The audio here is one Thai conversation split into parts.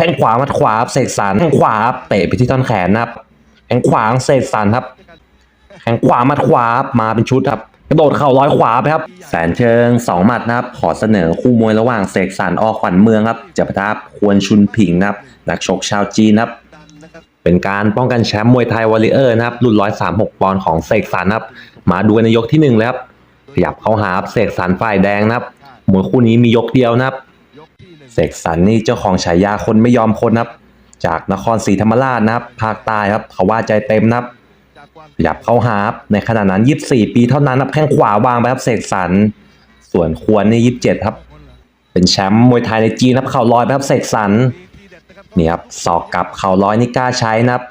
แข้งขวามัดขวาเสกสรรแข้งขวาเตะไปที่ท่อนแขนนะครับแข้งขวาเสกสรรครับแข้งขวามัดขวามาเป็นชุดครับกระโดดเข่าร้อยขวาไปครับ แสนเชิงสองหมัดนะครับ ขอเสนอคู่มวยระหว่างเสกสรรอขวัญเมืองครับจะปะทะควรชุนผิงนะครับนักชกชาวจีนครับ เป็นการป้องกันแชมป์มวยไทยวอลเลเยอร์นะครับรุ่น136ปอนด์ของเสกสรรนครับ มาดูในยกที่หนึ่งเลยครับขยับเข้าหาเสกสรรฝ่ายแดงนะครับมวยคู่นี้มียกเดียวนะครับ เสกสรรนี่เจ้าของฉายาคนไม่ยอมคนนะครับ จากนครศรีธรรมราชนะครับภาคใต้ครับเขาว่าใจเต็มนะครับขยับเข้าหาครับในขณะนั้น 24 ปีเท่านั้นนะครับแข้งขวาวางไปครับเสกสรรส่วนควรนี่27 ครับ เป็นแชมป์มวยไทยในจีนครับเข่าลอยไปครับเสกสรรนี่ครับศอกกับเข่าลอยนี่กล้าใช้นะครับ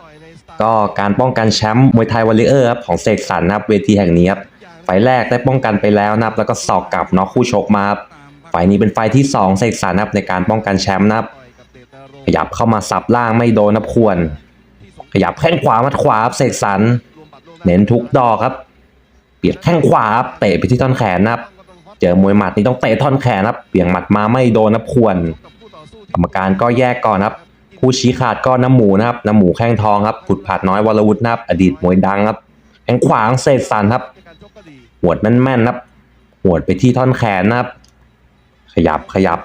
ก็การป้องกันแชมป์มวยไทยวอลเลเยอร์ครับของเสกสรรนะครับเวทีแห่งนี้ครับไฟแรกได้ป้องกันไปแล้วนะครับ แล้วก็สอกกับน็อกคู่ชกมาครับ ไฟนี้เป็นไฟที่2เสกสรรนะครับในการป้องกันแชมป์นะครับ ขยับเข้ามาสับล่างไม่โดนนับควร ขยับแข้งขวามัดขวาครับเสกสรรเน้นทุกดอกครับ เปียกแข้งขวาครับเตะไปที่ท่อนแขนนะครับ เจอมวยหมัดนี่ต้องเตะท่อนแขนครับเบี่ยงหมัดมาไม่โดนนับควร กรรมการก็แยกก่อนครับผู้ชี้ขาดก็น้ำหมูนะครับน้ำหมูแข้งทองครับผุดผาดน้อยวรวุฒินะครับอดีตมวยดังครับแข้งขวางเสกสรรครับหวดแม่นๆครับหวดไปที่ท่อนแขนนะครับ ขยับขยับ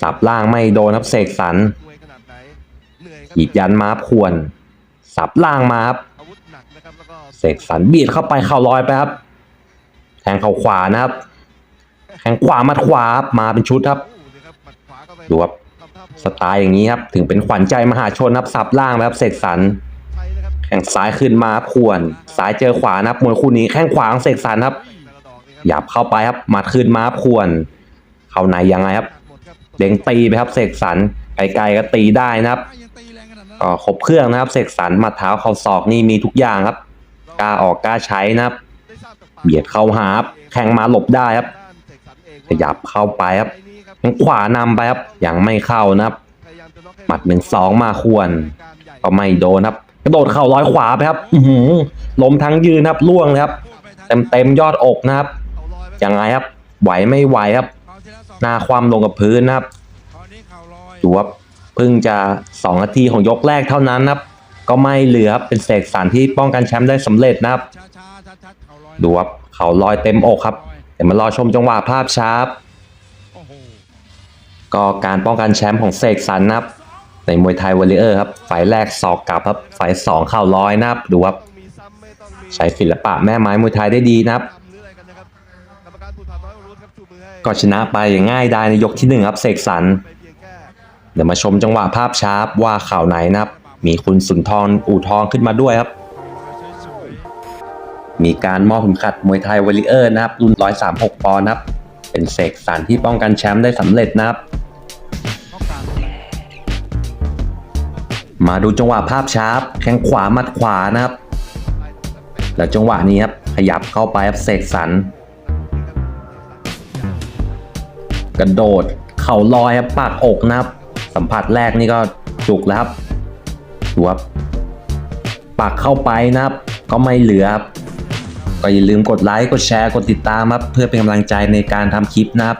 สับล่างไม่โดนครับเสกสรรขีดยันมาครับควร สับล่างมาครับเสกสรรบีดเข้าไปเข่าลอยไปครับ แทงเข่าขวานะครับ แทงขวามัดขวาครับมาเป็นชุดครับ ดูครับสไตล์อย่างนี้ครับ ถึงเป็นขวัญใจมหาชนครับสับล่างครับเสกสรรแข้งซ้ายขึ้นมาควรซ้ายเจอขวานะครับมวยคู่นี้แข้งขวาของเสกสรรครับหยับเข้าไปครับหมัดขึ้นมาควร เข้าในยังไงครับ เด้งตีไปครับเสกสรรไกลๆก็ตีได้นะครับก็ครบเครื่องนะครับเสกสรรหมัดเท้าเข่าศอกนี่มีทุกอย่างครับกล้าออกกล้าใช้นะครับเบียดเข้าหาบแข่งมาหลบได้ครับขยับเข้าไปครับทางขวานำไปครับยังไม่เข้านะครับหมัดหนึ่งสองมาควร ก็ไม่โดนครับ กระโดดเข่าร้อยขวาไปครับ อือหือล้มทั้งยืนครับล่วงเลยครับ เต็มเต็มยอดอกนะครับยังไงครับ ไหวไม่ไหวครับ หน้าความลงกับพื้นนะครับดูว่าเพิ่งจะสองนาทีของยกแรกเท่านั้นนะครับ ก็ไม่เหลือครับเป็นเสกสรรที่ป้องกันแชมป์ได้สำเร็จนะครับ ดูว่าเขาลอยเต็มอกครับเดี๋ยวมารอชมจังหวะภาพช้าครับก็การป้องกันแชมป์ของเสกสรรนะครับ ในมวยไทยวอลเลเยอร์ครับไฟล์แรกศอกกลับครับไฟล์สองเข่าลอยนะครับดูว่าใช้ศิลปะแม่ไม้มวยไทยได้ดีนะครับ ก็ชนะไปอย่างง่ายดายในยกที่หนึ่งครับเสกสรรเดี๋ยวมาชมจังหวะภาพช้ารับว่าข่าวไหนนะครับ มีคุณสุนทรอู่ทองขึ้นมาด้วยครับ มีการมอบเข็มขัดมวยไทยวอลเลเยอร์นะครับ รุ่น 136 ปอนด์นะครับ เป็นเสกสรรที่ป้องกันแชมป์ได้สำเร็จนะครับ มาดูจังหวะภาพช้ารับแข้งขวามัดขวานะครับ แล้วจังหวะนี้ครับขยับเข้าไปครับเสกสรร กระโดด เข่าลอยครับปากอกนะครับ สัมผัสแรกนี่ก็จุกแล้วครับดูครับปักเข้าไปนะครับ ก็ไม่เหลือครับก็อย่าลืมกดไลค์กดแชร์กดติดตามครับ เพื่อเป็นกำลังใจในการทำคลิปนะครับ